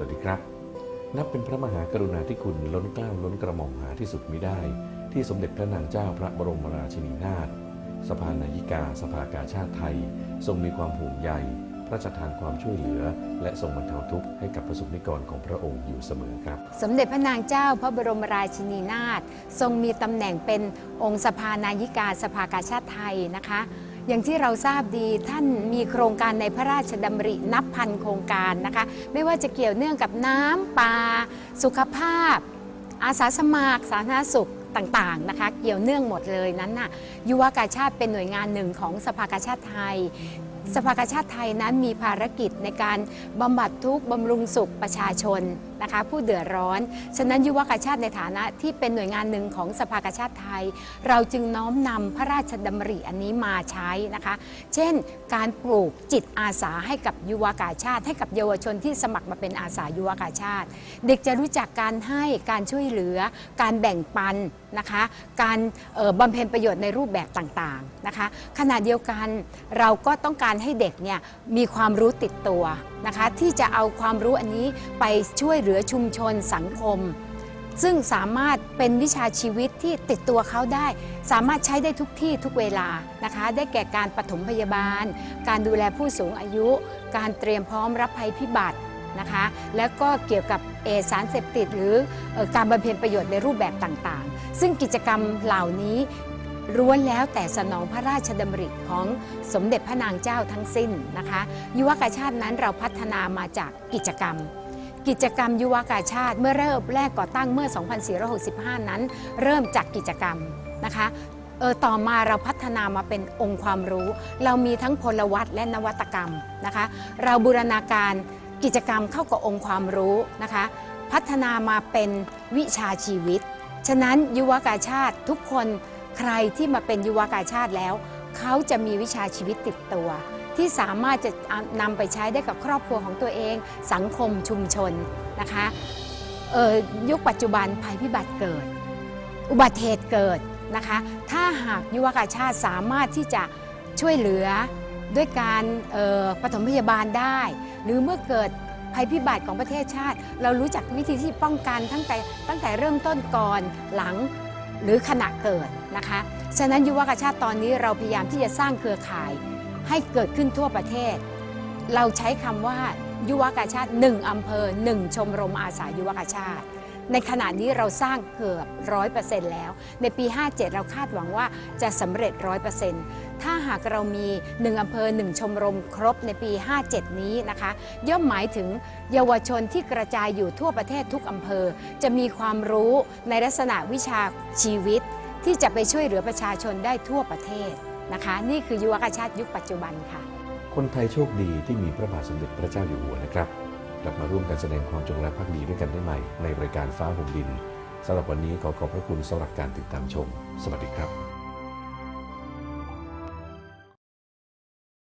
วัสดีครับ นับเป็นพระมหากรุณาธิคุณล้นเกล้าล้นกระหม่อมหาที่สุดมิได้ ที่สมเด็จพระนางเจ้าพระบรมราชินีนาถสภานายิกา สภากาชาติไทย ทรงมีความห่วงใยพระราชทานความช่วยเหลือ และทรงบรรเทาทุกข์ให้กับประสบนิกรของพระองค์อยู่เสมอครับ สมเด็จพระนางเจ้าพระบรมราชินีนาถทรงมีตำแหน่งเป็นองค์สภานายิกา สภากาชาติไทยนะคะ อย่างที่เราทราบดีท่านมีโครงการในพระราชดำรินับพันโครงการนะคะ ไม่ว่าจะเกี่ยวเนื่องกับน้ำป่าสุขภาพ อาสาสมัคร สาธารณสุขต่างๆนะคะ เกี่ยวเนื่องหมดเลยนั้นน่ะยุวกาชาติเป็นหน่วยงานหนึ่งของสภากาชาติไทยสภากาชาติไทยนั้นมีภารกิจในการบำบัดทุกข์บำรุงสุขประชาชน นะคะผู้เดือดร้อน ฉะนั้นยุวกาชาติในฐานะที่เป็นหน่วยงานหนึ่งของสภากาชาติไทย เราจึงน้อมนำพระราชดำริอันนี้มาใช้นะคะ เช่น การปลูกจิตอาสาให้กับยุวกาชาติ ให้กับเยาวชนที่สมัครมาเป็นอาสายุวกาชาติ เด็กจะรู้จักการให้การช่วยเหลือ การแบ่งปันนะคะ การออบำเพ็ญประโยชน์ในรูปแบบต่างๆนะคะขณะเดียวกันเราก็ต้องการให้เด็กเนี่ยมีความรู้ติดตัวนะคะ ที่จะเอาความรู้อันนี้ไปช่วยเหลือลือชุมชนสังคม ซึ่งสามารถเป็นวิชาชีวิตที่ติดตัวเขาได้ สามารถใช้ได้ทุกที่ทุกเวลานะคะ ได้แก่การปฐมพยาบาล การดูแลผู้สูงอายุ การเตรียมพร้อมรับภัยพิบัตินะคะแล้วก็เกี่ยวกับเอสารเสพติด หรือการบำเพ็ญประโยชน์ในรูปแบบต่างๆ ซึ่งกิจกรรมเหล่านี้ล้วนแล้วแต่สนองพระราชดำริของสมเด็จพระนางเจ้าทั้งสิ้นนะคะ ยุวกาชาตินั้นเราพัฒนามาจากกิจกรรม กิจกรรมยุวกาชาติเมื่อเริ่มแรกก่อตั้งเมื่อ 2465 นั้น เริ่มจากกิจกรรมนะคะเออต่อมาเราพัฒนามาเป็นองค์ความรู้ เรามีทั้งพลวัตและนวัตกรรมนะคะ เราบูรณาการกิจกรรมเข้ากับองค์ความรู้นะคะ พัฒนามาเป็นวิชาชีวิต ฉะนั้นยุวกาชาติทุกคนใครที่มาเป็นยุวกาชาติแล้ว เขาจะมีวิชาชีวิตติดตัว ที่สามารถจะนำไปใช้ได้กับครอบครัวของตัวเอง สังคมชุมชนนะคะยุคปัจจุบันภัยพิบัติเกิด อุบัติเหตุเกิดนะคะถ้าหากยุวกาชาติสามารถที่จะช่วยเหลือด้วยการปฐมพยาบาลได้ หรือเมื่อเกิดภัยพิบัติของประเทศชาติ เรารู้จักวิธีที่ป้องกันตั้งแต่ตั้งแต่เริ่มต้นก่อนหลังหรือขณะเกิดนะคะ ฉะนั้นยุวกาชาติตอนนี้เราพยายามที่จะสร้างเครือข่าย ให้เกิดขึ้นทั่วประเทศ เราใช้คำว่ายุวกาชาติ 1อำเภอ 1 ชมรมอาสายุวกาชาติ ในขณะนี้เราสร้างเกือบร้อยเปอร์เซ็นต์แล้ว ในปี 57 เราคาดหวังว่าจะสำเร็จร้อยเปอร์เซ็นต์ถ้าหากเรามี 1อำเภอ 1 ชมรมครบในปี 57 นี้นะคะ ย่อมหมายถึงเยาวชนที่กระจายอยู่ทั่วประเทศทุกอำเภอ จะมีความรู้ในลักษณะวิชาชีวิต ที่จะไปช่วยเหลือประชาชนได้ทั่วประเทศ นะคะ นี่คือยุวกาชาติยุคปัจจุบันค่ะ คนไทยโชคดีที่มีพระบาทสมเด็จพระเจ้าอยู่หัวนะครับ กลับมาร่วมกันแสดงความจงรักภักดีด้วยกันได้ใหม่ ในรายการฟ้าห่มดินสำหรับวันนี้ขอขอบพระคุณสำหรับการติดตามชม สวัสดีครับ